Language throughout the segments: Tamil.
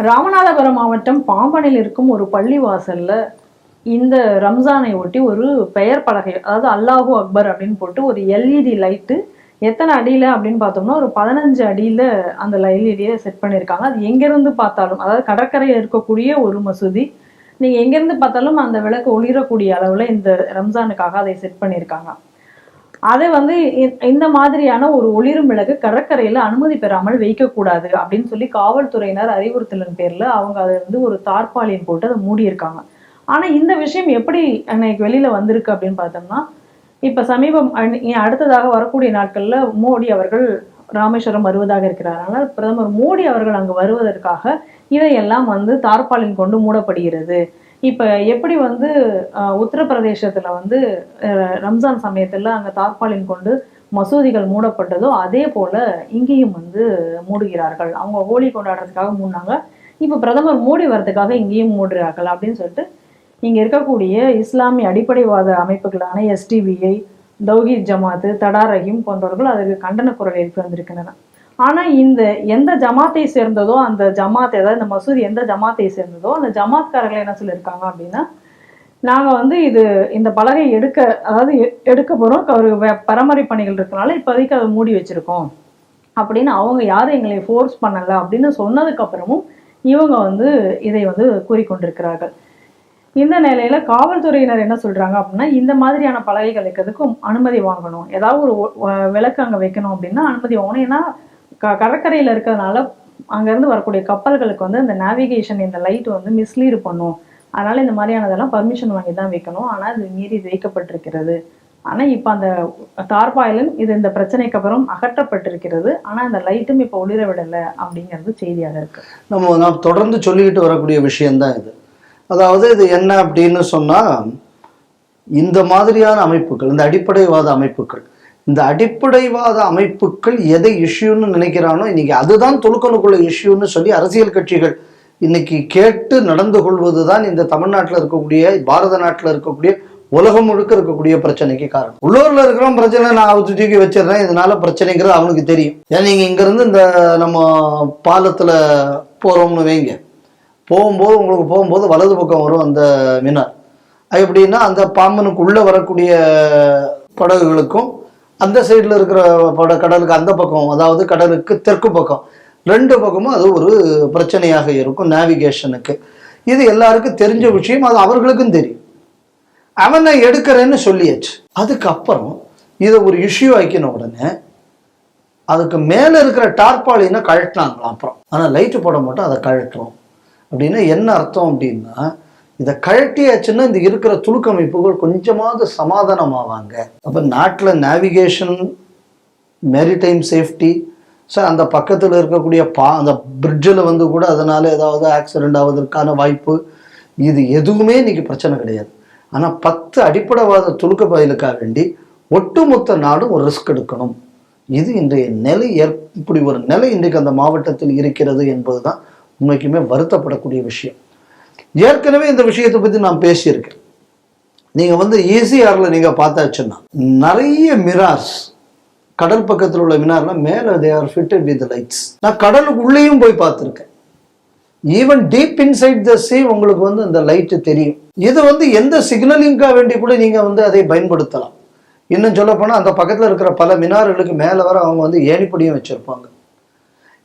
ராமநாதபுரம் மாவட்டம் பாம்பனில் இருக்கும் ஒரு பள்ளிவாசல்ல இந்த ரம்ஜானை ஒட்டி ஒரு பெயர் பலகை அதாவது அல்லாஹூ அக்பர் அப்படின்னு போட்டு ஒரு எல்இடி லைட்டு எத்தனை அடியில் அப்படின்னு பார்த்தோம்னா ஒரு பதினஞ்சு அடியில் அந்த எல்இடியை செட் பண்ணியிருக்காங்க அது எங்கேருந்து பார்த்தாலும் அதாவது கடற்கரையில் இருக்கக்கூடிய ஒரு மசூதி நீங்கள் எங்கேருந்து பார்த்தாலும் அந்த விளக்கு ஒளிரக்கூடிய அளவில் இந்த ரம்ஜானுக்காக அதை செட் பண்ணியிருக்காங்க அதை வந்து இ- இந்த மாதிரியான ஒரு ஒளிரும் விளக்கு கடற்கரையில அனுமதி பெறாமல் வைக்கக்கூடாது அப்படின்னு சொல்லி காவல்துறையினர் அறிவுறுத்தலின் பேர்ல அவங்க அதை வந்து ஒரு தார்பாலியன் போட்டு அதை மூடியிருக்காங்க. ஆனா இந்த விஷயம் எப்படி அன்னைக்கு வெளியில வந்திருக்கு அப்படின்னு பார்த்தோம்னா இப்ப சமீபம் அடுத்ததாக வரக்கூடிய நாட்கள்ல மோடி அவர்கள் ராமேஸ்வரம் வருவதாக இருக்கிறார். ஆனால் பிரதமர் மோடி அவர்கள் அங்கு வருவதற்காக இதையெல்லாம் வந்து தார்பாலின் கொண்டு மூடப்படுகிறது. இப்போ எப்படி வந்து உத்தரப்பிரதேசத்தில் வந்து ரம்ஜான் சமயத்தில் அங்கே தார்பாலின் கொண்டு மசூதிகள் மூடப்பட்டதோ அதே போல இங்கேயும் வந்து மூடுகிறார்கள். அவங்க ஹோலி கொண்டாடுறதுக்காக மூடினாங்க. இப்போ பிரதமர் மோடி வர்றதுக்காக இங்கேயும் மூடுறார்கள் அப்படின்னு சொல்லிட்டு இங்கே இருக்கக்கூடிய இஸ்லாமிய அடிப்படைவாத அமைப்புகளான எஸ்டிபிஐ தௌஹீத் ஜமாத்து தடா ரஹீம் போன்றவர்கள் அதற்கு கண்டன குரல் எழுப்பி வந்திருக்கின்றன ஆனா இந்த எந்த ஜமாத்தை சேர்ந்ததோ அந்த ஜமாத் ஏதாவது இந்த மசூதி எந்த ஜமாத்தை சேர்ந்ததோ அந்த ஜமாத்காரர்கள் என்ன சொல்லியிருக்காங்க அப்படின்னா நாங்க வந்து இது இந்த பலகை எடுக்க அதாவது எ- எடுக்க போறோம். ஒரு வே- பராமரிப்பு பணிகள் இருக்கனால இப்போதைக்கு அதை மூடி வச்சிருக்கோம். அப்படின்னு அவங்க யாரும் எங்களை ஃபோர்ஸ் பண்ணலை அப்படின்னு சொன்னதுக்கு அப்புறமும் இவங்க வந்து இதை வந்து கூறிக்கொண்டிருக்கிறார்கள். இந்த நிலையில காவல்துறையினர் என்ன சொல்றாங்க அப்படின்னா இந்த மாதிரியான பலகைகள் வைக்கிறதுக்கும் அனுமதி வாங்கணும். ஏதாவது ஒரு விளக்கு அங்க வைக்கணும் அப்படின்னா அனுமதி வாங்கணும். ஏன்னா க கடற்கரையில் இருக்கிறதுனால அங்கேருந்து வரக்கூடிய கப்பல்களுக்கு வந்து இந்த நேவிகேஷன் இந்த லைட் வந்து மிஸ்லீடு பண்ணும். அதனால் இந்த மாதிரியானதெல்லாம் பர்மிஷன் வாங்கி தான் வைக்கணும். ஆனால் இது மீறி இது வைக்கப்பட்டிருக்கிறது. ஆனால் இப்போ அந்த தார்பாயிலும் இது இந்த பிரச்சனைக்கு அப்புறம் அகற்றப்பட்டிருக்கிறது. ஆனால் இந்த லைட்டும் இப்போ ஒளிர விடலை அப்படிங்கிறது செய்தியாக இருக்கு. நம்ம நாம் தொடர்ந்து சொல்லிக்கிட்டு வரக்கூடிய விஷயம்தான் இது. அதாவது இது என்ன அப்படின்னு சொன்னால் இந்த மாதிரியான அமைப்புகள் இந்த அடிப்படைவாத அமைப்புகள் இந்த அடிப்படைவாத அமைப்புகள் எதை இஷ்யூன்னு நினைக்கிறானோ இன்னைக்கு அதுதான் தொழுக்கணுக்குள்ள இஷ்யூன்னு சொல்லி அரசியல் கட்சிகள் இன்னைக்கு கேட்டு நடந்து கொள்வது தான் இந்த தமிழ்நாட்டில் இருக்கக்கூடிய பாரத நாட்டில் இருக்கக்கூடிய உலகம் முழுக்க இருக்கக்கூடிய பிரச்சனைக்கு காரணம். உள்ளூர்ல இருக்கிற பிரச்சனை நான் அவுத்து தூக்கி வச்சிடுறேன். இதனால பிரச்சனைங்கிறது அவனுக்கு தெரியும். ஏன்னா நீங்க இங்கேருந்து இந்த நம்ம பாலத்துல போறோம்னு வைங்க. போகும்போது உங்களுக்கு போகும்போது வலது பக்கம் வரும் அந்த மினார். அது எப்படின்னா அந்த பாம்பனுக்கு உள்ள வரக்கூடிய படகுகளுக்கும் அந்த சைடில் இருக்கிற பட கடலுக்கு அந்த பக்கம் அதாவது கடலுக்கு தெற்கு பக்கம். ரெண்டு பக்கமும் அது ஒரு பிரச்சனையாக இருக்கும் நேவிகேஷனுக்கு இது எல்லாருக்கும் தெரிஞ்ச விஷயம் அது அவர்களுக்கும் தெரியும். அவனை எடுக்கிறேன்னு சொல்லியாச்சு. அதுக்கப்புறம் இதை ஒரு இஷ்யூ ஆக்கின உடனே அதுக்கு மேலே இருக்கிற டார்பாலினை கழட்டினாங்களாம் அப்புறம். ஆனால் லைட்டு போட மாட்டோம் அதை கழட்டுறோம். அப்படின்னா என்ன அர்த்தம் அப்படின்னா இதை கழட்டியாச்சுன்னா இந்த இருக்கிற துணுக்கமைப்புகள் கொஞ்சமாவது சமாதானமாவாங்க. அப்போ நாட்டில் நேவிகேஷன் மேரிடைம் சேஃப்டி சார் அந்த பக்கத்தில் இருக்கக்கூடிய பா அந்த பிரிட்ஜில் வந்து கூட அதனால் ஏதாவது ஆக்சிடெண்ட் ஆவதற்கான வாய்ப்பு இது எதுவுமே இன்றைக்கி பிரச்சனை கிடையாது. ஆனால் பத்து அடிப்படைவாத துணுக்க பதிலுக்காக வேண்டி ஒட்டுமொத்த நாடும் ஒரு ரிஸ்க் எடுக்கணும். இது இன்றைய நிலை ஏற் இப்படி ஒரு நிலை இன்றைக்கு அந்த மாவட்டத்தில் இருக்கிறது என்பது தான் உண்மைக்குமே வருத்தப்படக்கூடிய விஷயம். ஏற்கனவே இந்த விஷயத்தை பற்றி நான் பேசியிருக்கேன். நீங்கள் வந்து ஈசிஆரில் நீங்கள் பார்த்தாச்சுன்னா நிறைய மிரார்ஸ் கடல் பக்கத்தில் உள்ள மினார்லாம் மேலே they are fitted with lights நான் கடலுக்கு உள்ளேயும் போய் பார்த்துருக்கேன். Even deep inside the sea உங்களுக்கு வந்து அந்த லைட்டு தெரியும். இது வந்து எந்த சிக்னலிங்காக வேண்டி கூட நீங்கள் வந்து அதை பயன்படுத்தலாம். இன்னும் சொல்லப்போனால் அந்த பக்கத்தில் இருக்கிற பல மினார்களுக்கு மேலே வர அவங்க வந்து ஏணிப்படியும் வச்சுருப்பாங்க.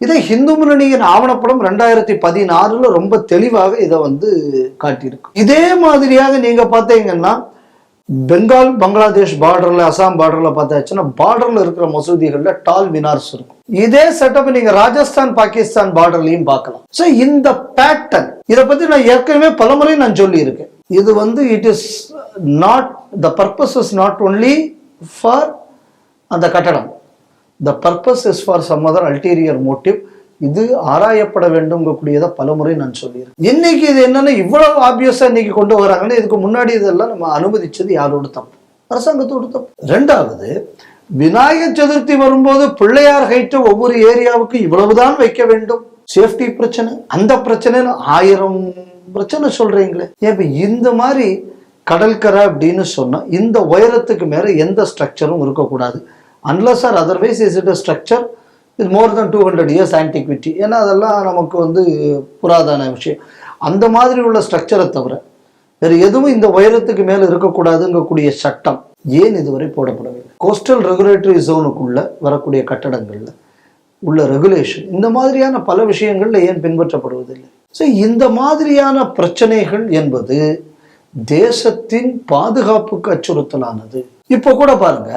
இதை ஹிந்து முன்னணியின் ஆவணப்படம் ரெண்டாயிரத்தி பதினாறுல ரொம்ப தெளிவாக இதை வந்து காட்டியிருக்கு. இதே மாதிரியாக நீங்க பார்த்தீங்கன்னா பெங்கால் பங்களாதேஷ் பார்டர்ல அசாம் பார்டர்ல பார்த்தாச்சுன்னா பார்டர்ல இருக்கிற மசூதிகள்ல டால் மினார்ஸ் இருக்கும். இதே செட்டப் நீங்க ராஜஸ்தான் பாகிஸ்தான் பார்டர்லயும் பார்க்கலாம். ஸோ இந்த பேட்டர்ன் இதை பத்தி நான் ஏற்கனவே பலமுறை நான் சொல்லி இருக்கேன் இது வந்து it is not the purpose is not only for அந்த கட்டடம். The purpose is for some other ulterior motive இது ஆராயப்பட வேண்டும்ங்கக்கூடியதை பலமுறை நான் சொல்லியிருக்கேன். இன்னைக்கு இது என்னன்னா இவ்வளவு ஆப்வியஸா இன்னைக்கு கொண்டு வராங்கன்னா இதுக்கு முன்னாடி இதெல்லாம் நம்ம அனுமதிச்சது யாரோட தப்பு? அரசாங்கத்தோட தப்பு. ரெண்டாவது விநாயகர் சதுர்த்தி வரும்போது பிள்ளையார் ஹைட்டு ஒவ்வொரு ஏரியாவுக்கும் இவ்வளவுதான் வைக்க வேண்டும். சேஃப்டி பிரச்சனை அந்த பிரச்சனைன்னு ஆயிரம் பிரச்சனை சொல்றீங்களே. ஏன் இப்ப இந்த மாதிரி கடற்கரை அப்படின்னு சொன்னா இந்த உயரத்துக்கு மேல எந்த ஸ்ட்ரக்சரும் இருக்கக்கூடாது. Unless or otherwise is it structure இது more then two hundred years antiquity ஏன்னா அதெல்லாம் நமக்கு வந்து புராதன விஷயம். அந்த மாதிரி உள்ள ஸ்ட்ரக்சரை தவிர வேறு எதுவும் இந்த உயரத்துக்கு மேலே இருக்கக்கூடாதுங்கக்கூடிய சட்டம் ஏன் இதுவரை போடப்படவில்லை? கோஸ்டல் ரெகுலேட்டரி ஜோனுக்குள்ள வரக்கூடிய கட்டடங்களில் உள்ள ரெகுலேஷன் இந்த மாதிரியான பல விஷயங்களில் ஏன் பின்பற்றப்படுவதில்லை? ஸோ இந்த மாதிரியான பிரச்சனைகள் என்பது தேசத்தின் பாதுகாப்புக்கு அச்சுறுத்தலானது. இப்போ கூட பாருங்க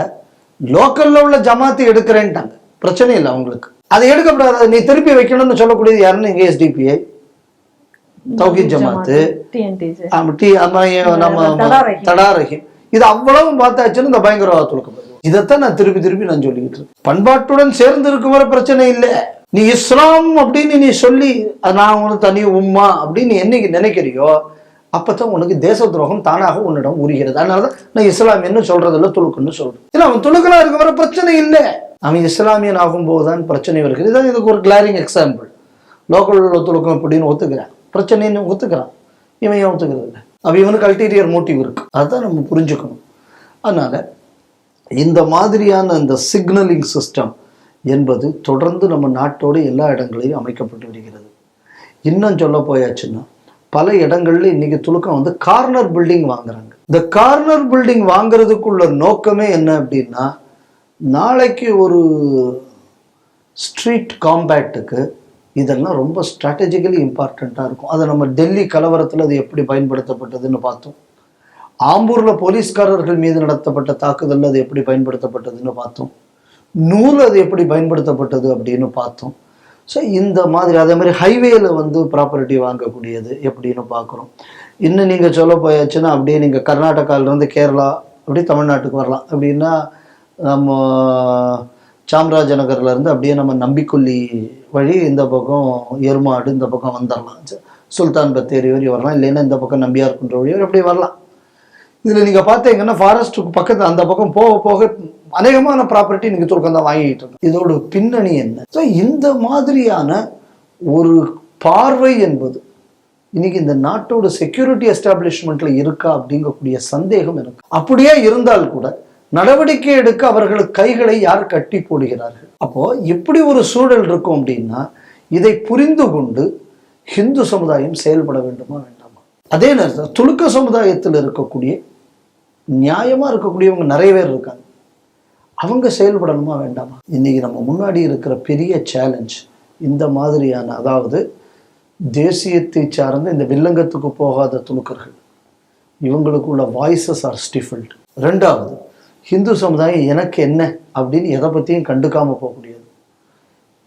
லோக்கல்ல உள்ள ஜமாத்து எடுக்கிறேன்ட்டாங்க. பிரச்சனை இல்லை அவங்களுக்கு. அதை எடுக்கப்படாது. நீ திருப்பி வைக்கணும்னு சொல்லக்கூடியது யாருன்னு? இங்கே எஸ்டிபிஐ தௌஹீத் ஜமாத்து டி நம்ம தடா ரஹீம். இது அவ்வளவும் பார்த்தாச்சுன்னு இந்த பயங்கரவாத துலக்கம் இதைத்தான் நான் திருப்பி திருப்பி நான் சொல்லிக்கிட்டு இருக்கேன். பண்பாட்டுடன் சேர்ந்து இருக்கும் வரை பிரச்சனை இல்லை. நீ இஸ்லாம் அப்படின்னு நீ சொல்லி நான் உனக்கு தனி உம்மா அப்படின்னு நீ என்னைக்கு நினைக்கிறியோ அப்பதான் உனக்கு தேச துரோகம் தானாக உன்னிடம் உரிகிறது. அதனாலதான் நான் இஸ்லாமியன்னு சொல்றதில்ல துளுக்குன்னு சொல்றேன். ஏன்னா அவன் துலுக்கலா இருக்க வர பிரச்சனை இல்லை. அவன் இஸ்லாமியன் ஆகும்போது தான் பிரச்சனை வருகிறது. இதான் இதுக்கு ஒரு கிளாரிங் எக்ஸாம்பிள் லோக்கல் துலுக்கம் இப்படின்னு ஒத்துக்கிறேன். பிரச்சனைன்னு ஒத்துக்கிறான். இவன் ஏன் ஒத்துக்கிறது இல்லை? இவனுக்கு அல்டீரியர் மோட்டிவ் இருக்கு. அதுதான் நம்ம புரிஞ்சுக்கணும். அதனால இந்த மாதிரியான அந்த சிக்னலிங் சிஸ்டம் என்பது தொடர்ந்து நம்ம நாட்டோடு எல்லா இடங்களையும் அமைக்கப்பட்டு வருகிறது. இன்னும் சொல்ல போயாச்சுன்னா பல இடங்கள்ல இன்னைக்கு துலுக்கம் வந்து கார்னர் பில்டிங் வாங்குறாங்க. இந்த கார்னர் பில்டிங் வாங்குறதுக்குள்ள நோக்கமே என்ன அப்படின்னா நாளைக்கு ஒரு ஸ்ட்ரீட் காம்பேக்ட்டுக்கு இதெல்லாம் ரொம்ப ஸ்ட்ராட்டஜிக்கலி இம்பார்ட்டண்ட்டாக இருக்கும். அதை நம்ம டெல்லி கலவரத்தில் அது எப்படி பயன்படுத்தப்பட்டதுன்னு பார்த்தோம். ஆம்பூரில் போலீஸ்காரர்கள் மீது நடத்தப்பட்ட தாக்குதலில் அது எப்படி பயன்படுத்தப்பட்டதுன்னு பார்த்தோம். நூல் அது எப்படி பயன்படுத்தப்பட்டது அப்படின்னு பார்த்தோம். ஸோ இந்த மாதிரி அதே மாதிரி ஹைவேல வந்து ப்ராப்பர்ட்டி வாங்கக்கூடியது எப்படின்னு பார்க்குறோம் இன்னும் நீங்கள் சொல்ல போயாச்சுன்னா அப்படியே நீங்கள் கர்நாடகாவிலேருந்து கேரளா அப்படியே தமிழ்நாட்டுக்கு வரலாம். அப்படின்னா நம்ம சாம்ராஜநகர்லேருந்து அப்படியே நம்ம நம்பிக்கொல்லி வழி இந்த பக்கம் எருமாடு இந்த பக்கம் வந்துடலாம் சுல்தான் பத்தேரி வரையும் வரலாம். இல்லைன்னா இந்த பக்கம் நம்பியார் குன்ற வழி அப்படி வரலாம். இதில் நீங்கள் பார்த்தீங்கன்னா ஃபாரஸ்ட்டுக்கு பக்கத்தில் அந்த பக்கம் போக போக அநேகமான ப்ராப்பர்ட்டி நீங்கள் துருக்கம் தான் வாங்கிட்டு இருக்கோம் இதோட பின்னணி என்ன? ஸோ இந்த மாதிரியான ஒரு பார்வை என்பது இன்னைக்கு இந்த நாட்டோட செக்யூரிட்டி எஸ்டாப்ளிஷ்மெண்ட்ல இருக்கா அப்படிங்கக்கூடிய சந்தேகம் எனக்கு. அப்படியே இருந்தால் கூட நடவடிக்கை எடுக்க அவர்களுக்கு கைகளை யார் கட்டி போடுகிறார்கள்? அப்போ இப்படி ஒரு சூழல் இருக்கும் அப்படின்னா இதை புரிந்து கொண்டு ஹிந்து சமுதாயம் செயல்பட வேண்டுமா வேண்டும்? அதே நேரத்தில் துலுக்க சமுதாயத்தில் இருக்கக்கூடிய நியாயமாக இருக்கக்கூடியவங்க நிறைய பேர் இருக்காங்க. அவங்க செயல்படணுமா வேண்டாமா? இன்றைக்கி நம்ம முன்னாடி இருக்கிற பெரிய சேலஞ்ச் இந்த மாதிரியான அதாவது தேசியத்தை சார்ந்த இந்த வில்லங்கத்துக்கு போகாத துணுக்கர்கள். இவங்களுக்குள்ள வாய்ஸஸ் ஆர் ஸ்டிஃபில்ட் ரெண்டாவது ஹிந்து சமுதாயம் எனக்கு என்ன அப்படின்னு எதை பற்றியும் கண்டுக்காமல் போகக்கூடியது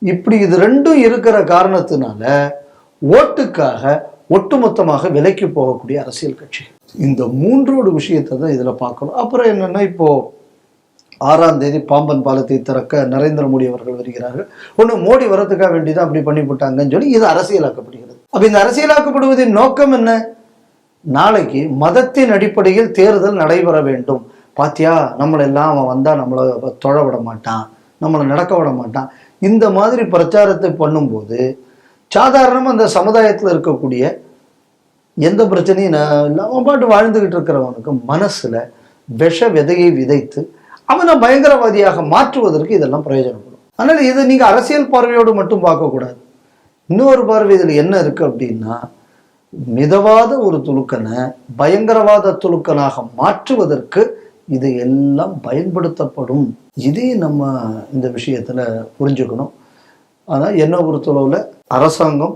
இப்படி இது ரெண்டும் இருக்கிற காரணத்தினால ஓட்டுக்காக ஒட்டுமொத்தமாக விலைக்கு போகக்கூடிய அரசியல் கட்சிகள் இந்த மூன்றோடு விஷயத்தை தான் இதில் பார்க்கணும். அப்புறம் என்னன்னா இப்போது ஆறாம் தேதி பாம்பன் பாலத்தை திறக்க நரேந்திர மோடி அவர்கள் வருகிறார்கள். ஒன்று மோடி வரதுக்காக வேண்டிதான் அப்படி பண்ணிவிட்டாங்கன்னு சொல்லி இது அரசியலாக்கப்படுகிறது. அப்போ இந்த அரசியலாக்கப்படுவதின் நோக்கம் என்ன? நாளைக்கு மதத்தின் அடிப்படையில் தேர்தல் நடைபெற வேண்டும். பாத்தியா நம்மளெல்லாம் அவன் வந்தால் நம்மளை தொழ விட மாட்டான். நம்மளை நடக்க விட மாட்டான். இந்த மாதிரி பிரச்சாரத்தை பண்ணும்போது சாதாரணமாக அந்த சமுதாயத்தில் இருக்கக்கூடிய எந்த பிரச்சனையும் நான் இல்லை. அவன் பாட்டு வாழ்ந்துக்கிட்டு இருக்கிறவனுக்கு மனசில் விஷ விதையை விதைத்து அவனை பயங்கரவாதியாக மாற்றுவதற்கு இதெல்லாம் பிரயோஜனப்படும். அதனால் இதை நீங்கள் அரசியல் பார்வையோடு மட்டும் பார்க்கக்கூடாது. இன்னொரு பார்வை இதில் என்ன இருக்குது அப்படின்னா மிதவாத ஒரு துலுக்கனை பயங்கரவாத துலுக்கனாக மாற்றுவதற்கு இது எல்லாம் பயன்படுத்தப்படும். இதே நம்ம இந்த விஷயத்தில் புரிஞ்சுக்கணும். ஆனால் என்ன பொறுத்தளவில் அரசாங்கம்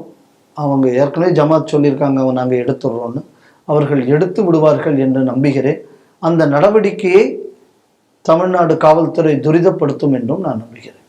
அவங்க ஏற்கனவே ஜமாத் சொல்லியிருக்காங்க அவங்க நாங்கள் எடுத்துடுறோன்னு அவர்கள் எடுத்து விடுவார்கள் என்று நம்புகிறேன். அந்த நடவடிக்கையை தமிழ்நாடு காவல்துறை துரிதப்படுத்தும் என்றும் நான் நம்புகிறேன்.